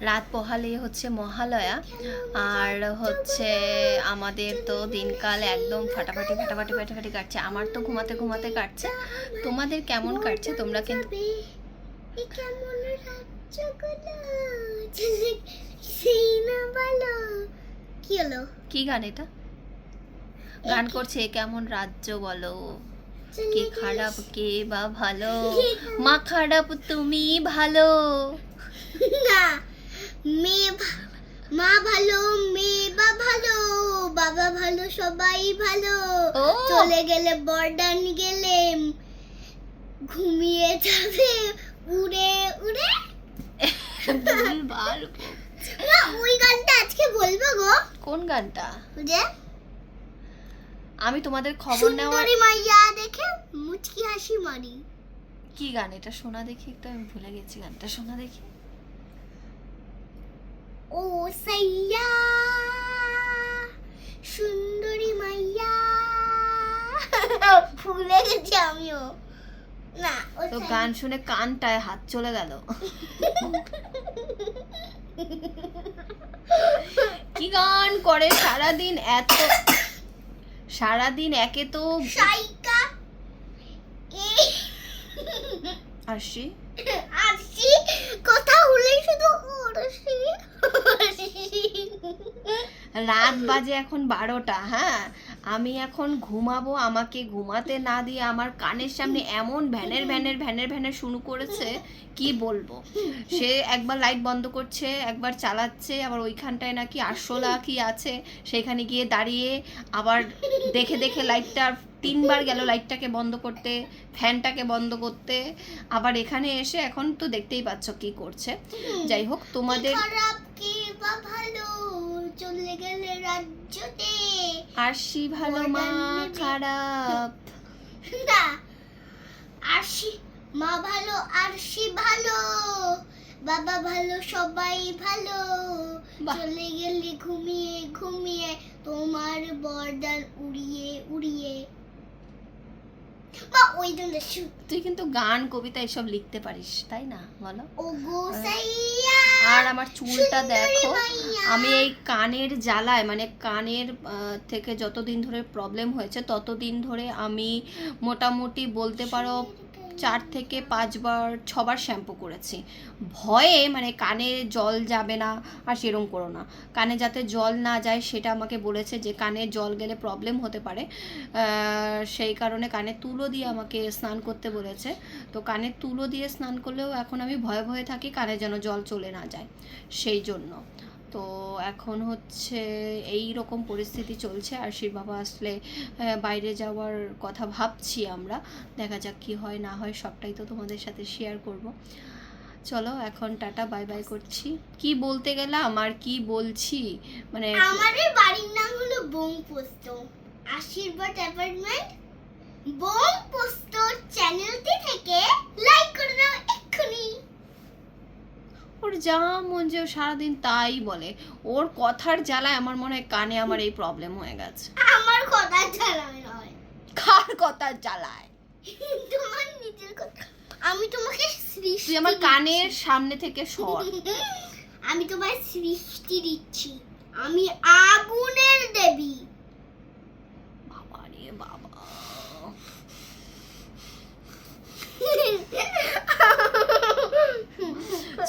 রাত পোহালে হচ্ছে মহালয়া। আর হচ্ছে আমাদের তো দিনকাল একদম ফাটাফাটি ফাটাফাটি ফাটাফাটি কাটছে। আমার তো ঘুমাতে ঘুমাতে কাটছে। তোমাদের কেমন কাটছে? তোমরা কিন্তু কি গান এটা? গান করছে, "এ কেমন রাজ্য বলো? কে খারাপ, কে বা ভালো? মা খারাপ, তুমি ভালো? না মেয়ে মা ভালো মেয়ে বা ভালো বাবা ভালো সবাই ভালো। চলে গেলে বর্ডান গেলে ঘুমিয়ে যাবে উড়ে উড়ে। না ওই গানটা আজকে বলব গো। কোন গানটা? যে? আমি তোমাদের খবর নেওয়ার মাইয়া দেখে মুচকি হাসি মারি। কি গান? এটা শোনা দেখি একটু আমি ভুলে গেছি গানটা। শোনা দেখি। ও সাইয়া সুন্দরী মাইয়া। ভুলে গেছি আমিও। না তো গান শুনে কানটায় হাত চলে গেল। কি গান করে সারাদিন এত সারাদিন একে তো সাইকা। আসি আসি কথা হলেই শুধু রাত বাজে এখন বারোটা হ্যাঁ? আমি এখন ঘুমাবো, আমাকে ঘুমাতে না দিয়ে আমার কানের সামনে এমন ভ্যানের ভ্যানের ভ্যানের ভ্যানের শুরু করেছে, কি বলব? সে একবার লাইট বন্ধ করছে, একবার চালাচ্ছে, আবার ওইখানটায় নাকি আরশোলা কি আছে, সেখানে গিয়ে দাঁড়িয়ে আবার দেখে দেখে লাইটটা তিনবার গেল লাইটটাকে বন্ধ করতে, ফ্যানটাকে বন্ধ করতে, আবার এখানে এসে এখন তো দেখতেই পাচ্ছ কি করছে। যাই হোক, তোমাদের গেলে রাজ্যতে আরশি ভালো মা খারাপ। না আরশি মা ভালো আরশি ভালো বাবা ভালো সবাই ভালো। চলে গেলে ঘুমিয়ে ঘুমিয়ে তোমার বরদান উড়িয়ে উড়িয়ে। বা ওই জন্য তুই কিন্তু গান কবিতা এসব লিখতে পারিস তাই না? বলো। ও গো আর আমার চুলটা দেখো, আমি এই কানের জ্বালায় মানে কানের থেকে যতদিন ধরে প্রবলেম হয়েছে, ততদিন ধরে আমি মোটামুটি বলতে পারো চার থেকে পাঁচবার, ছবার শ্যাম্পু করেছি। ভয়ে মানে কানে জল যাবে না আর সেরম করো না। কানে যাতে জল না যায় সেটা আমাকে বলেছে যে কানে জল গেলে প্রবলেম হতে পারে। সেই কারণে কানে তুলো দিয়ে আমাকে স্নান করতে বলেছে। তো কানে তুলো দিয়ে স্নান করলেও এখন আমি ভয়ে ভয়ে থাকি, কানে যেন জল চলে না যায়। সেই জন্য। তো এখন হচ্ছে এই রকম পরিস্থিতি চলছে। আর বাবা আসলে বাইরে যাওয়ার কথা ভাবছি আমরা। দেখা যাক কি হয়, না হয় সবটাই তো তোমাদের সাথে শেয়ার করব। চলো এখন টাটা বাই বাই করছি। কি বলতে গেলাম? আর কি বলছি? মানে আমাদের বাড়ির নাম হলো বোম পোস্ত আশীর্বাদ অ্যাপার্টমেন্ট যা মন যে সারাদিন তাই বলে। ওর কথার জ্বালায় আমার মনে হয় কানে আমার এই প্রবলেম হয়ে গেছে। আমার কথা জানাই নয়। কার কথার জ্বালায়? তোমার নিজের কথা। আমি তোমাকে সৃষ্টি তুই আমার কানের সামনে থেকে সর। আমি তোমার সৃষ্টি দিচ্ছি। আমি আগুনের দেবী। বাবা রে বাবা।